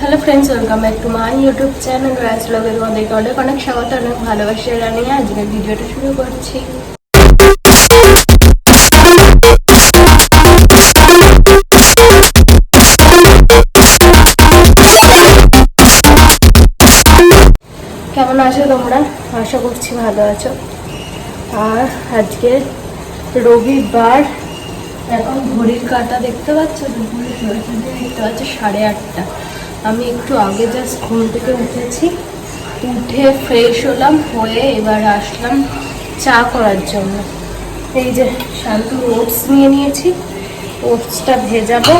Hello friends welcome back to my YouTube channel Raj ব্লগে তোমাদেরকে অনেক অনেক স্বাগত, অনেক ভালোবাসা জানিয়ে আজকের ভিডিওটা শুরু করছি। কেমন আছো তোমরা? আশা করছি ভালো আছো। আর আজকে রবিবার, এখন ঘড়ির কাটা দেখতে পাচ্ছ? দুপুরে দেখতে পাচ্ছ সাড়ে আটটা। আমি একটু আগে জাস্ট ঘুম থেকে উঠেছি, উঠে ফ্রেশ হলাম, হয়ে এবার আসলাম চা করার জন্য। এই যে শান্তু ওটস নিয়ে নিয়েছি ওটসটা ভেজাবো।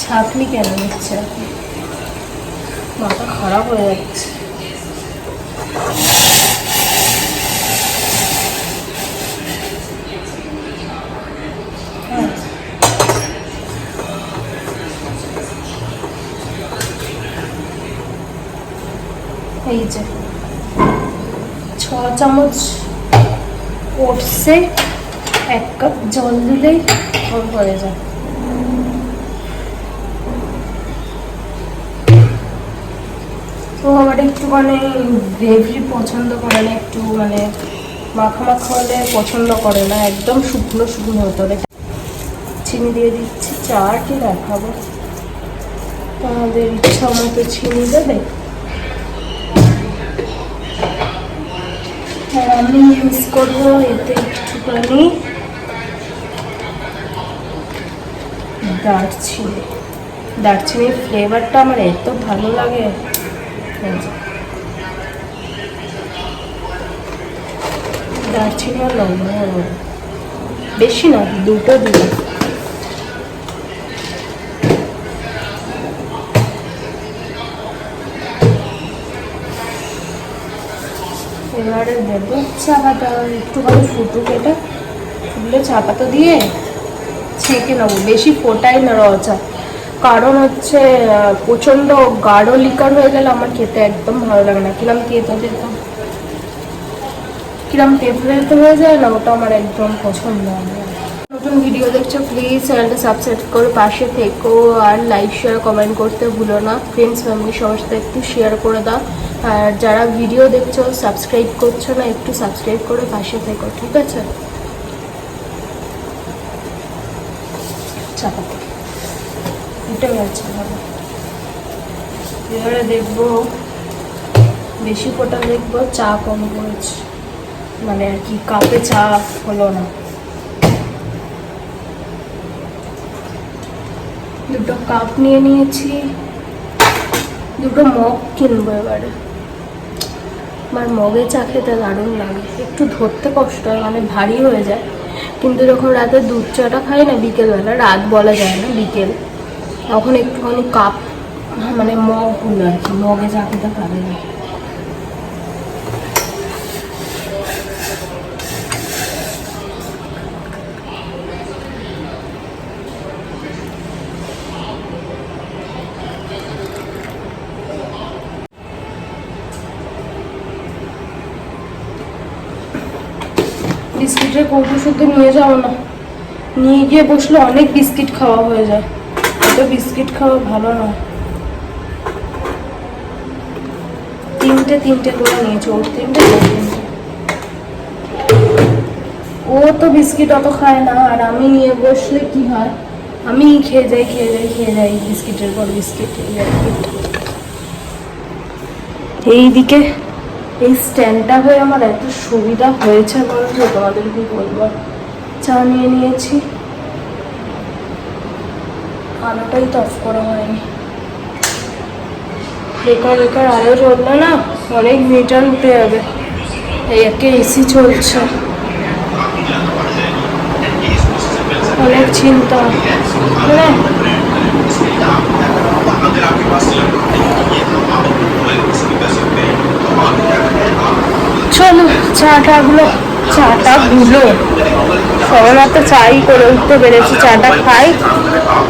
ছাপনি কেন নিচ্ছে? মাথা খারাপ হয়ে যাচ্ছে। এই যে ছ চামচ ওটসে এক কাপ জল দিলেই হয়ে যায় তো আমার একটু মানে গ্রেভি পছন্দ করে না একটু মানে মাখা মাখা হলে পছন্দ করে না একদম শুকনো শুকনো হতে হবে চিনি দিয়ে দিচ্ছি চা কি দেখাবো তোমাদের ইচ্ছা মতো চিনি দেবে আর আমি ইউজ করব এতে একটুখানি দারচিনি দারচিনির ফ্লেভারটা আমার এত ভালো লাগে। দারচিনি আর লবঙ্গ বেশি না দুটো দিই এবারে দেবো চা পাতা একটুখানি ফুটুক এটা ফুটলে চা পাতা দিয়ে ছেঁকে নেব। বেশি ফোটাই না র কারণ হচ্ছে প্রচণ্ড গাঢ় লিকার হয়ে গেলে আমার খেতে একদম ভালো লাগে না। কিরম তেতো তেতো কিরম তেতো তেতো হয়ে যায় না, ওটা আমার একদম পছন্দ হয় না। নতুন ভিডিও দেখছ প্লিজ চ্যানেলটা সাবস্ক্রাইব করে, পাশে থেকো আর লাইক শেয়ার কমেন্ট করতে ভুলো না। ফ্রেন্ডস ফ্যামিলি সবার সাথে একটু শেয়ার করে দাও। আর যারা ভিডিও দেখছ সাবস্ক্রাইব করছ না, একটু সাবস্ক্রাইব করে, পাশে থেকো, ঠিক আছে? ভালো এবারে দেখব, বেশি ফোটা দেখব, চা কম করেছে। মানে আর কি, কাপে চা হলো না। দুটো কাপ নিয়ে নিয়েছি, দুটো মগ কিনবো এবারে। আমার মগে চা খেতে দারুণ লাগে, একটু ধরতে কষ্ট হয় মানে ভারী হয়ে যায়। কিন্তু যখন রাতে দুধ চাটা খাই না বিকেলবেলা, রাত বলা যায় না, বিকেল, তখন একটুখানি কাপ মানে মগ হলো আর কি, মগে চা খেতে ভালো লাগে বিস্কিটের কৌটো শুদ্ধ নিয়ে যাও না। নিয়ে গিয়ে বসলে অনেক বিস্কিট খাওয়া হয়ে যায়। এত বিস্কিট খাওয়া ভালো নয়। তিনটে তিনটে করে নিয়েছে, ওর তিনটে ও তো বিস্কিট অত খায় না, আর আমি নিয়ে বসলে কি হয়? আমি খেয়ে যাই খেয়ে যাই খেয়ে যাই, বিস্কিটের পর বিস্কিট এইদিকে এই স্ট্যান্ডটা হয়ে আমার এত সুবিধা হয়েছে বলছো তোমাদের কি বলব? চা নিয়ে নিয়েছি। আলোটাই তো অফ করা হয়নি। বেকার বেকার আলো জ্বললে না অনেক মিটার উঠে যাবে। এই একে এসি চলছে। অনেক চিন্তা। হ্যাঁ চলো চাটা গুলো চাটা গুলো সবাই মাত্র চাই করে উঠতে পেরেছি, চাটা খাই,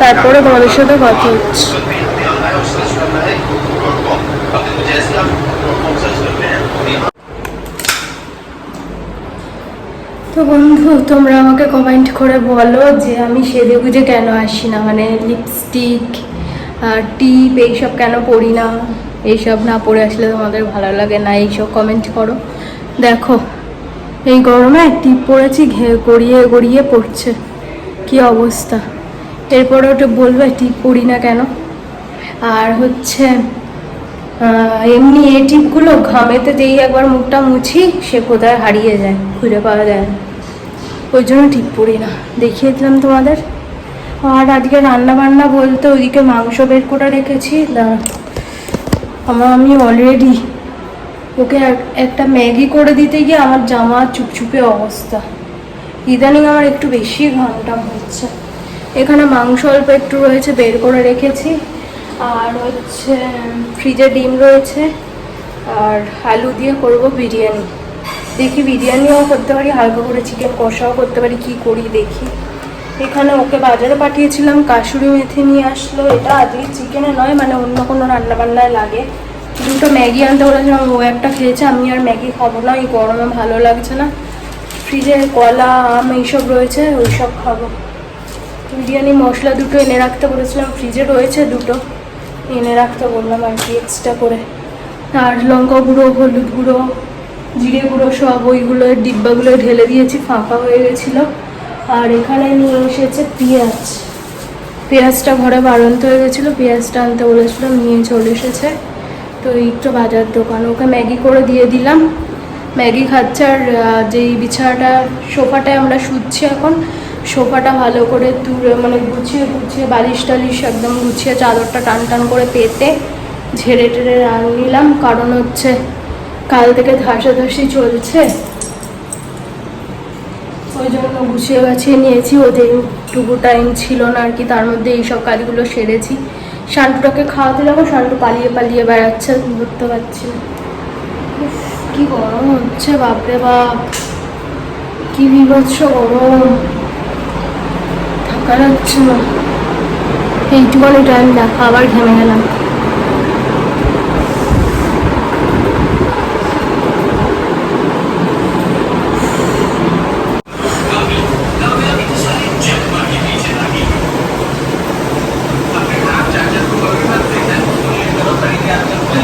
তারপরে তোমাদের সাথে কথা হচ্ছে। তো বন্ধু, তোমরা আমাকে কমেন্ট করে বলো যে আমি সেজে গুজে কেন আসি না? মানে লিপস্টিক টিপ এইসব কেন পরি না? এইসব না পরে আসলে তোমাদের ভালো লাগে না? এইসব কমেন্ট করো। দেখো, এই গরমে টিপ পড়েছি ঘে গড়িয়ে গড়িয়ে পড়ছে। কি অবস্থা? এরপরে ওটা বলবে, টিপ পড়ি না কেন? আর হচ্ছে এমনি এই টিপগুলো ঘামেতে যেই একবার মুখটা মুছি, সে কোথায় হারিয়ে যায়, খুঁজে পাওয়া যায় না। ওই জন্য ঠিক পড়ি না। দেখিয়ে দিলাম তোমাদের। আর আজকে রান্না বান্না বলতে ওইদিকে মাংস বের করে রেখেছি। আমার আমি অলরেডি ওকে এক- একটা ম্যাগি করে দিতে গিয়ে আমার জামা চুপচুপে অবস্থা। ইদানিং আমার একটু বেশি ঘামটাম হচ্ছে। এখানে মাংস অল্প একটু রয়েছে, বের করে রেখেছি। আর হচ্ছে, ফ্রিজে ডিম রয়েছে। আর আলু দিয়ে করব বিরিয়ানি। দেখি বিরিয়ানিও করতে পারি, হালকা করে চিকেন কষাও করতে পারি, কি করি দেখি। এখানে ওকে বাজারে পাঠিয়েছিলাম, কাশুরি মেথি নিয়ে আসলো। এটা আজকে চিকেনে নয় মানে অন্য কোনো রান্না বান্নায় লাগে। দুটো ম্যাগি আনতে বলেছিলাম ও একটা খেয়েছে, আমি আর ম্যাগি খাব না, এই গরমে ভালো লাগছে না। ফ্রিজে কলা, আম এইসব রয়েছে, ওইসব খাব। বিরিয়ানি, মশলা দুটো এনে রাখতে বলেছিলাম, ফ্রিজে রয়েছে দুটো। এনে রাখতে বললাম আর কি এক্সট্রা করে। আর লঙ্কা গুঁড়ো, হলুদ গুঁড়ো, জিরে গুঁড়ো সব ওইগুলো, ডিব্বাগুলো ঢেলে দিয়েছি, ফাঁকা হয়ে গেছিল। আর এখানে নিয়ে এসেছে পেঁয়াজ। পেঁয়াজটা ঘরে বাড়ন্ত হয়ে গেছিল, পেঁয়াজটা আনতে বলেছিলাম, নিয়ে চলে এসেছে। তো এই তো বাজার দোকান, ওকে ম্যাগি করে দিয়ে দিলাম। ম্যাগি খাচ্ছে আর যেই বিছানাটা, সোফাটায় আমরা শুচ্ছি এখন, সোফাটা ভালো করে তুলে মানে গুছিয়ে গুছিয়ে বালিশ টালিশ একদম গুছিয়ে চাদরটা টান টান করে পেতে ঝেড়ে টেড়ে নিলাম। কারণ হচ্ছে, কাল থেকে ধাসাধাসি চলছে। ওই জন্য গুছিয়ে, গাছিয়ে নিয়েছি। ওদের টুকু টাইম ছিল না আর কি, তার মধ্যে এইসব কাজগুলো সেরেছি। শান্তুটাকে খাওয়াতে যাব শান্তু পালিয়ে পালিয়ে বেড়াচ্ছে ধরতে পারছি কি গরম হচ্ছে, বাপরে বাপ। কি বিভৎস গরম। থাকা যাচ্ছে না। এইটুখানি টাইম দেখা, আবার ঘেমে গেলাম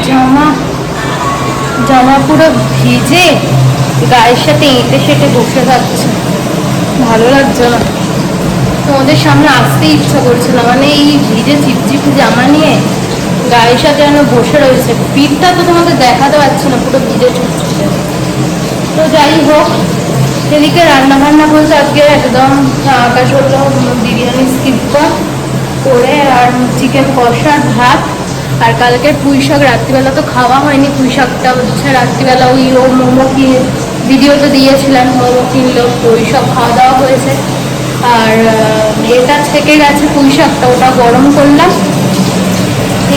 জামা জামা পুরো ভিজে গায়ের সাথে এঁটে সেটে বসে থাকছে ভালো লাগছে না। তোমাদের সামনে আসতে ইচ্ছা করছে না মানে এই ভিজে চিপচিপে জামা নিয়ে গায়ের সাথে যেন বসে রয়েছে। পিঠটা তো তোমাদের দেখাতে পারছি না, পুরো ভিজে চুপচুপে তো যাই হোক, এদিকে রান্না বান্না বলতে আজকে একদম আকাশ হলো বিরিয়ানি স্কিপ করে আর চিকেন কষা, ভাত আর কালকে পুঁই শাক রাত্রিবেলা তো খাওয়া হয়নি, পুঁই শাকটা হচ্ছে রাত্রিবেলা ওই ও মোমো কি ভিডিওতে দিয়েছিলেন, মোমো কিনলো তো ওই সব খাওয়া দাওয়া হয়েছে। আর এটা থেকে গেছে পুঁই শাকটা, ওটা গরম করলাম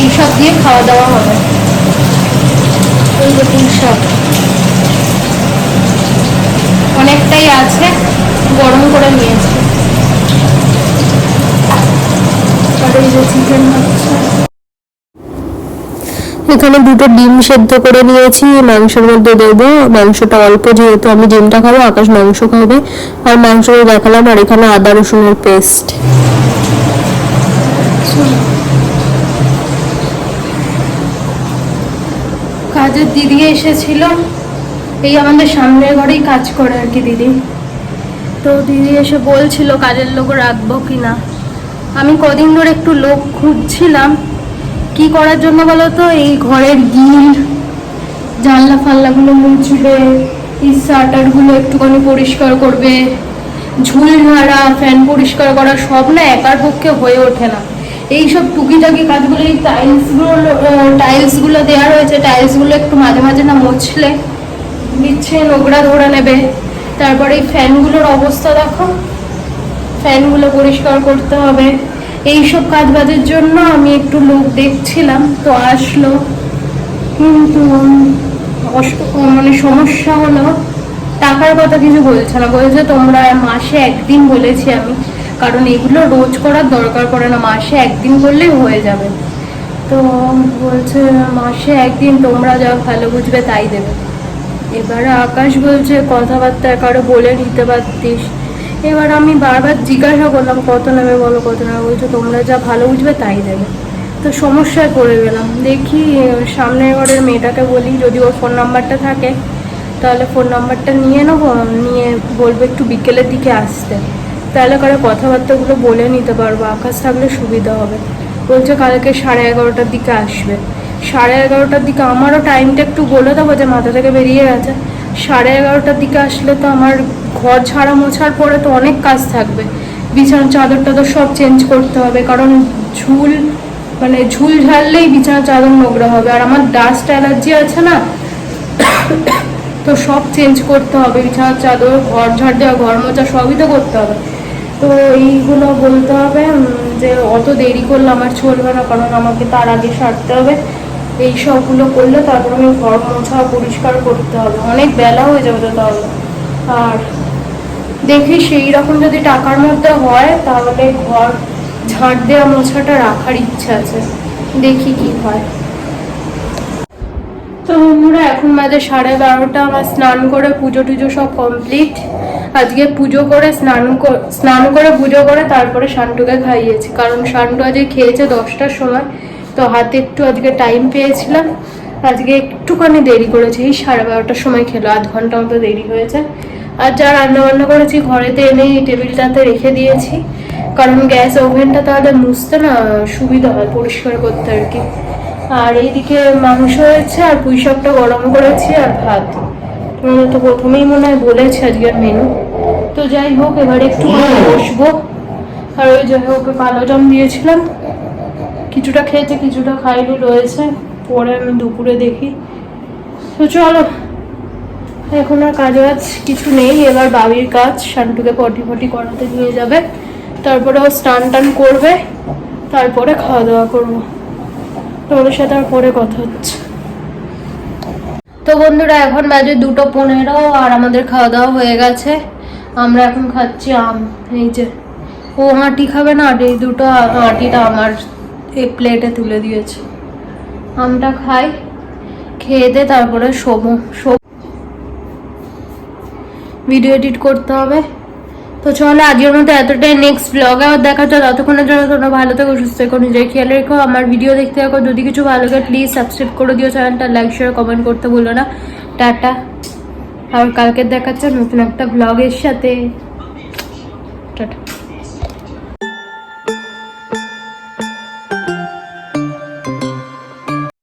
এইসব দিয়ে খাওয়া দাওয়া হবে। এই পুঁই শাক। অনেকটাই আছে, গরম করে নিয়েছি। আর এই যে চিকেন হচ্ছে। এখানে দুটো ডিম সেদ্ধ করে নিয়েছি, মাংসের মধ্যে দেবো। মাংসটা অল্প যেহেতু আমি ডিমটা খাব, আকাশ মাংস খাবে। আর মাংসটা দেখালাম, আর এখানে আদা রসুনের পেস্ট। কাজের দিদি এসেছিল। এই আমাদের সামনের ঘরেই কাজ করে আর কি দিদি। তো দিদি এসে বলছিল, কাজের লোক রাখব কি না আমি কদিন ধরে একটু লোক খুঁজছিলাম কি করার জন্য বলো তো? এই ঘরের গিল, জানলা ফাল্লাগুলো মুছবে, এই শাটারগুলো একটুখানি পরিষ্কার করবে ঝুল ঝাড়া ফ্যান পরিষ্কার করা সব না একার পক্ষে হয়ে ওঠে না। এই সব টুকিটাকি কাজগুলো, এই টাইলসগুলো টাইলসগুলো দেওয়া রয়েছে টাইলসগুলো একটু মাঝে মাঝে না মুছলে নিচ্ছে, নোংরা ধরে নেবে। তারপরে এই ফ্যানগুলোর অবস্থা দেখো। ফ্যানগুলো পরিষ্কার করতে হবে। এইসব কাজ বাজের জন্য আমি একটু লোক দেখছিলাম, তো আসলো। কিন্তু মানে সমস্যা হলো, টাকার কথা কিছু বলছে না। বলছে, তোমরা মাসে একদিন, বলেছি আমি, কারণ এগুলো রোজ করার দরকার পড়ে না, মাসে একদিন করলেই হয়ে যাবে। তো বলছে, মাসে একদিন তোমরা যা ভালো বুঝবে তাই দেবে। এবারে আকাশ বলছে, কথাবার্তা কারও বলে নিতে পারতিস। এবার আমি বারবার জিজ্ঞাসা করলাম, কত নেবে বলো, কত নেবে? বলছো, তোমরা যা ভালো বুঝবে তাই দেবে। তো সমস্যায় পড়ে গেলাম। দেখি সামনের ঘরের মেয়েটাকে বলি, যদি ওর ফোন নাম্বারটা থাকে, তাহলে ফোন নাম্বারটা নিয়ে নেব, নিয়ে বলব একটু বিকেলের দিকে আসতে। তাহলে করে কথাবার্তাগুলো বলে নিতে পারব, আকাশ থাকলে সুবিধা হবে। বলছে, কালকে সাড়ে এগারোটার দিকে আসবে। সাড়ে এগারোটার দিকে আমারও টাইমটা একটু বলে দেবো যে মাথা থেকে বেরিয়ে গেছে। সাড়ে এগারোটার দিকে আসলে তো আমার ঘর ছাড়া মোছার পরে তো অনেক কাজ থাকবে। বিছানার চাদর টাদর সব চেঞ্জ করতে হবে, কারণ ঝুল মানে ঝুল ঝাড়লেই বিছানার চাদর নোংরা হবে। আর আমার ডাস্ট অ্যালার্জি আছে না, তো সব চেঞ্জ করতে হবে। বিছানার চাদর, ঘর ঝাড় দেওয়া, ঘর মোছা সবই তো করতে হবে। তো এইগুলো বলতে হবে যে অত দেরি করলে আমার চলবে না, কারণ আমাকে তার আগে সারতে হবে। এই সবগুলো করলে তারপর আমি ঘর মোছা পরিষ্কার করতে হবে। অনেক বেলা হয়ে যাবে তো তাহলে। আর দেখি সেই রকম যদি টাকার মধ্যে হয়, তাহলে ঘর ঝাড় দেওয়া মোছাটা রাখার ইচ্ছা আছে। দেখি কি হয়। তো বন্ধুরা, এখন বাজে সাড়ে বারোটা। আমার স্নান করে পুজো টুজো সব কমপ্লিট আজকে পুজো করে স্নান স্নান করে পুজো করে তারপরে শান্টুকে খাইয়েছি। কারণ শান্টু আজকে খেয়েছে দশটার সময়। তো হাতে একটু আজকে টাইম পেয়েছিলাম। আজকে একটুখানি দেরি করেছি। এই সাড়ে বারোটার সময় খেলো। আধ ঘণ্টা মতো দেরি হয়েছে। আর যা রান্না বান্না করেছি, ঘরেতে এনে এই টেবিলটাতে রেখে দিয়েছি। কারণ গ্যাস ওভেনটা তাহলে মুছতে না সুবিধা হয় পরিষ্কার করতে আর কি। আর এইদিকে মাংস হয়েছে আর পুঁই শাকটা গরম করেছি আর ভাত। তো প্রথমেই মনে হয় বলেছি আজকের মেনু তো যাই হোক, এবারে একটু বসবো। আর ওই যে ওকে কালো জাম দিয়েছিলাম। কিছুটা খেয়েছে, কিছুটা খাইনি, রয়েছে। পরে আমি দুপুরে দেখি। তো চলো এখন আর কাজ বাজ কিছু নেই, এবার বাবির কাজ, শান্টুকে পটি ফটি করাতে নিয়ে যাবে। তারপরে ও স্নান টান করবে, তারপরে খাওয়া দাওয়া করব। তোমাদের সাথে আর পরে কথা হচ্ছে। তো বন্ধুরা, এখন বাজে দুটো পনেরো আর আমাদের খাওয়া দাওয়া হয়ে গেছে। আমরা এখন খাচ্ছি আম, এই যে। ও আঁটি খাবে না এই দুটো, আঁটিটা আমার এই প্লেটে তুলে দিয়েছে। আমটা খাই, খেয়ে দে, তারপরে শোবো শো ভিডিও এডিট করতে হবে। তো চলো, আজকের মতো এতটাই। নেক্সট ব্লগে আবার দেখা যায় ততক্ষণের জন্য তোমরা ভালো থেকো, সুস্থ থেকো, নিজের খেয়াল রেখো। আমার ভিডিও দেখতে থাকো। যদি কিছু ভালো লাগে প্লিজ সাবস্ক্রাইব করে দিও চ্যানেলটা লাইক শেয়ার কমেন্ট করতে ভুলো না। টাটা। আর কালকে দেখাচ্ছে নতুন একটা ব্লগের সাথে।